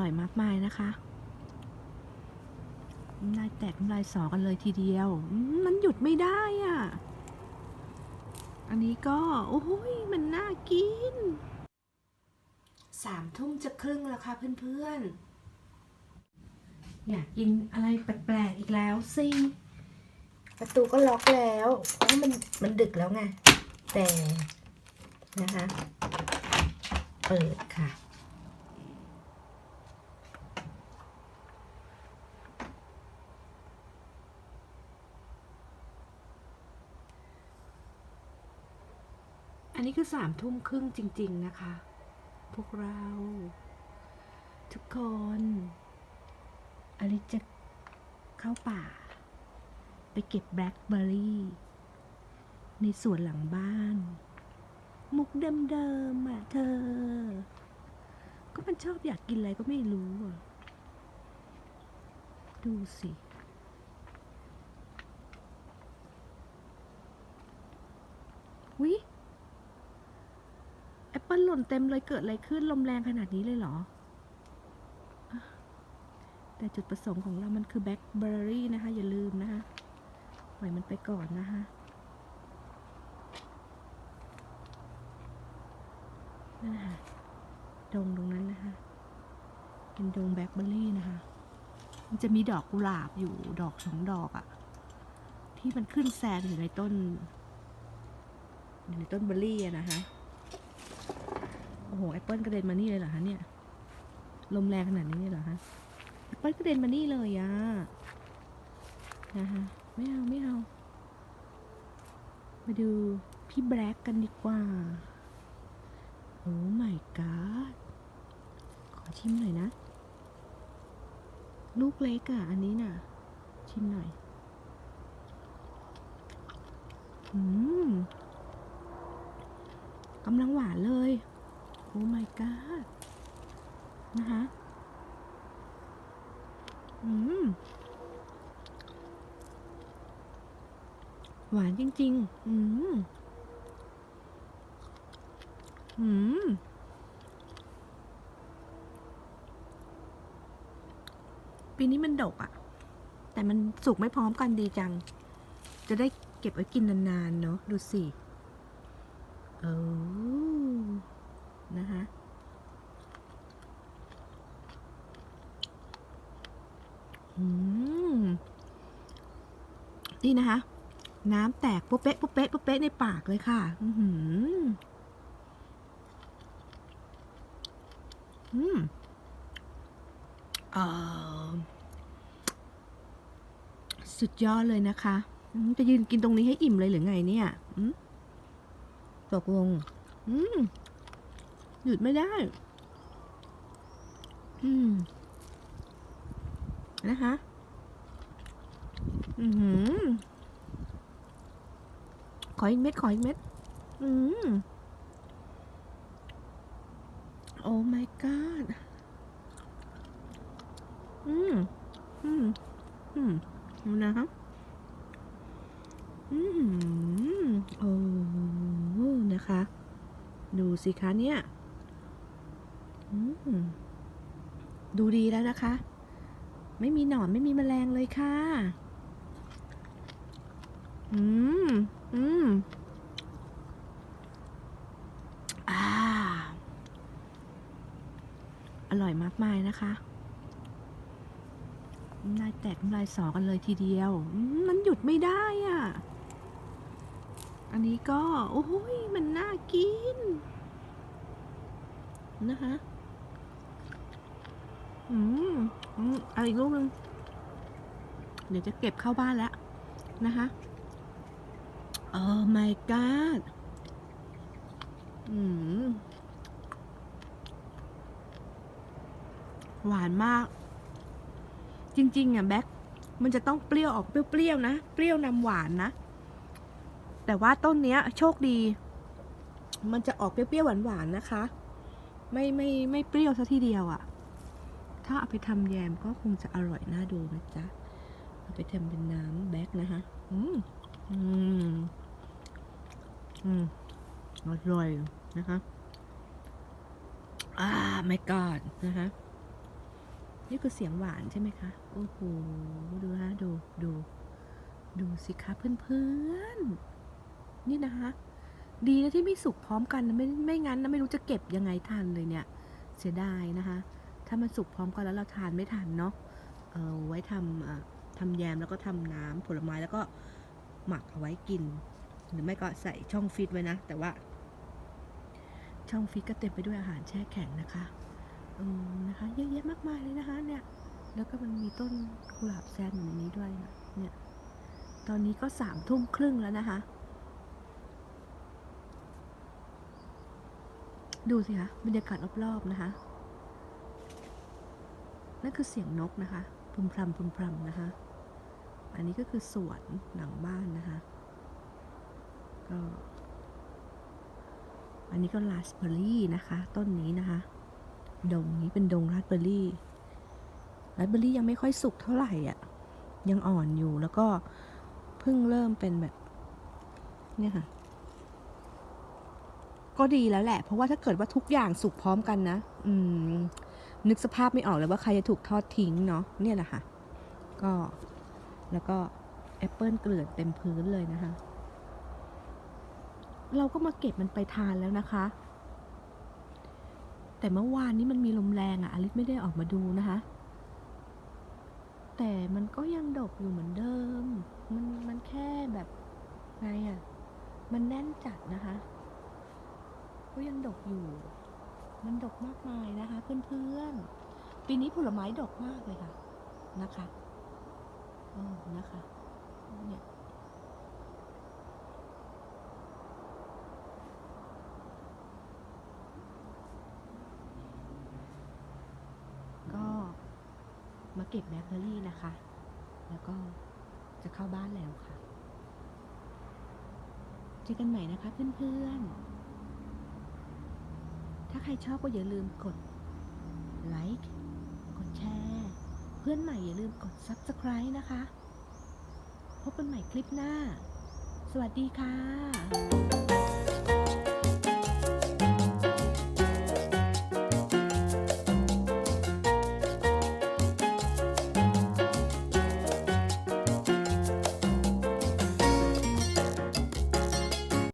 ร่อยมากมายนะคะลายแตกลายสอกันเลยทีเดียวมมันหยุดไม่ได้อะ อันนี้ก็ โอ้ยมันน่ากิน สามทุ่มจะครึ่งแล้วค่ะเพื่อนๆ อยากกินอะไรแปลกๆอีกแล้วสิ ประตูก็ล็อกแล้วเพราะมันมันดึกแล้วไง แต่นะคะ เปิดค่ะ นนี้คือสามทุ่มครึ่งจริง ๆ นะคะ พวกเรา ทุกคนอลิจะเข้าป่า ไปเก็บแบล็คเบอร์รี่ในสวนหลังบ้าน มุกเดิมๆอะเธอ ก็มันชอบอยากกินอะไรก็ไม่รู้อะ ดูสิวิ ปเปิลหล่นเต็มเลยเกิดอะไรขึ้นลมแรงขนาดนี้เลยเหรอ แต่จุดประสงค์ของเรามันคือแบล็คเบอร์รี่นะคะ อย่าลืมนะคะ ปล่อยมันไปก่อนนะคะนั่นะคะดงตรงนั้นนะคะ เป็นดงแบล็คเบอร์รี่นะคะ มันจะมีดอกกุหลาบอยู่ดอกสองดอกอะที่มันขึ้นแซมอยู่ในต้นอยู่ในต้นเบอร์รี่นะคะ อ้โหแอปเปิลกระเด็นมานี่เลยเหรอคะเนี่ย ลมแรงขนาดนี้เลยเหรอคะแอปเปิลกระเด็นมานี่เลยอะนะคะไม่เอาไม่เอามาดูพี่แบล็กกันดีกว่า โอ้ my god ขอชิมหน่อยนะ ลูกเล็กอะอันนี้น่ะ ชิมหน่อย อืมกำลังหวานเลย โอ้ my god นะคะอืม หวานจริง ๆ อืม อืมปีนี้มันดกอะ่ะ แต่มันสุกไม่พร้อมกันดีจัง จะได้เก็บไว้กินนานๆ เนาะ ดูสิ เออ นะคะ นี่นะคะ น้ำแตกปุ๊บเป๊ะปุ๊บเป๊ะปุ๊บเป๊ะในปากเลยค่ะ อือหืออืมเออสุดยอดเลยนะคะ จะยืนกินตรงนี้ให้อิ่มเลยหรือไงเนี่ยตกลง อืม หยุดไม่ได้ อืม นะคะ อือหือขออีกเม็ด ขออีกเม็ด อืม โอ้ my god อืม อืม อืมดูนะครับ อืม โอ้ นะคะ ดูสิคะเนี่ย ดูดีแล้วนะคะ ไม่มีหนอนไม่มีแมลงเลยค่ะ อืม อืมอ่า อร่อยมากมายนะคะน้ำลายแตกลายสอกันเลยทีเดียว มันหยุดไม่ได้อะ อันนี้ก็ โอ้ยมันน่ากิน นะคะ อืมอืมเอาอีกลูกหนึ่งเดี๋ยวจะเก็บเข้าบ้านแล้วนะคะโอ้ my god อืมหวานมาก จริง ๆ อะ แบ็คมันจะต้องเปรี้ยวออกเปรี้ยวๆนะ เปรี้ยวนำหวานนะ แต่ว่าต้นเนี้ย โชคดี มันจะออกเปรี้ยวๆหวานๆนะคะ ไม่ไม่ไม่เปรี้ยวซะทีเดียวอะ่ะ ถ้าเอาไปทำแยมก็คงจะอร่อยน่าดูนะจ๊ะ เอาไปทำเป็นน้ำแบ็คนะคะ อืม อืม อืม อร่อยนะคะอ่าไม่กอดนะคะ นี่คือเสียงหวานใช่ไหมคะ โอ้โห ดูฮะ ดู ดู ดูสิคะเพื่อนๆ นี่นะคะ ดีนะที่ไม่สุกพร้อมกันนะไม่ไม่งั้นนะไม่รู้จะเก็บยังไงทันเลยเนี่ย เสียดายนะคะ ถ้ามันสุกพร้อมกันแล้วเราทานไม่ทันเนาะเออไว้ทำอ่อทำแยมแล้วก็ทำน้ำผลไม้แล้วก็หมักเอาไว้กิน หรือไม่ก็ใส่ช่องฟิตไว้นะ แต่ว่า ช่องฟิตก็เต็มไปด้วยอาหารแช่แข็งนะคะเออนะคะเยอะแยะมากมายเลยนะคะเนี่ยแล้วก็มันมีต้นกุหลาบแซมอยู่ในนี้ด้วยนะเนี่ยตอนนี้ก็สามทุ่มครึ่งแล้วนะคะ ดูสิคะบรรยากาศรอบๆนะคะ นั่นคือเสียงนกนะคะพึมพรำพึมพรำนะคะ อันนี้ก็คือสวนหลังบ้านนะคะ ก็ อันนี้ก็ราสเบอร์รี่นะคะ ต้นนี้นะคะ ดงนี้เป็นดงราสเบอร์รี่ราสเบอร์รี่ยังไม่ค่อยสุกเท่าไหร่อะ ยังอ่อนอยู่แล้วก็เพิ่งเริ่มเป็นแบบ เนี่ยค่ะ ก็ดีแล้วแหละ เพราะว่าถ้าเกิดว่าทุกอย่างสุกพร้อมกันนะ อืม นึกสภาพไม่ออกเลยว่าใครจะถูกทอดทิ้งเนาะเนี่ยแหละค่ะ ก็แล้วก็แอปเปิลเกลื่อนเต็มพื้นเลยนะคะ เราก็มาเก็บมันไปทานแล้วนะคะ แต่เมื่อวานนี้มันมีลมแรงอะอลิสไม่ได้ออกมาดูนะคะ แต่มันก็ยังดกอยู่เหมือนเดิม มันมันแค่แบบไงอะมันแน่นจัดนะคะ ก็ยังดกอยู่ มันดกมากมายนะคะ เพื่อนๆ ปีนี้ผลไม้ดกมากเลยค่ะนะคะเออนะคะ เนี่ยก็มาเก็บแบล็คเบอร์รี่นะคะ แล้วก็จะเข้าบ้านแล้วค่ะ เจอกันใหม่นะคะเพื่อนๆ ชอบก็อย่าลืมกดไลค์กดแชร์เพื่อนใหม่อย่าลืมกด Subscribe นะคะ พบกันใหม่คลิปหน้า สวัสดีค่ะ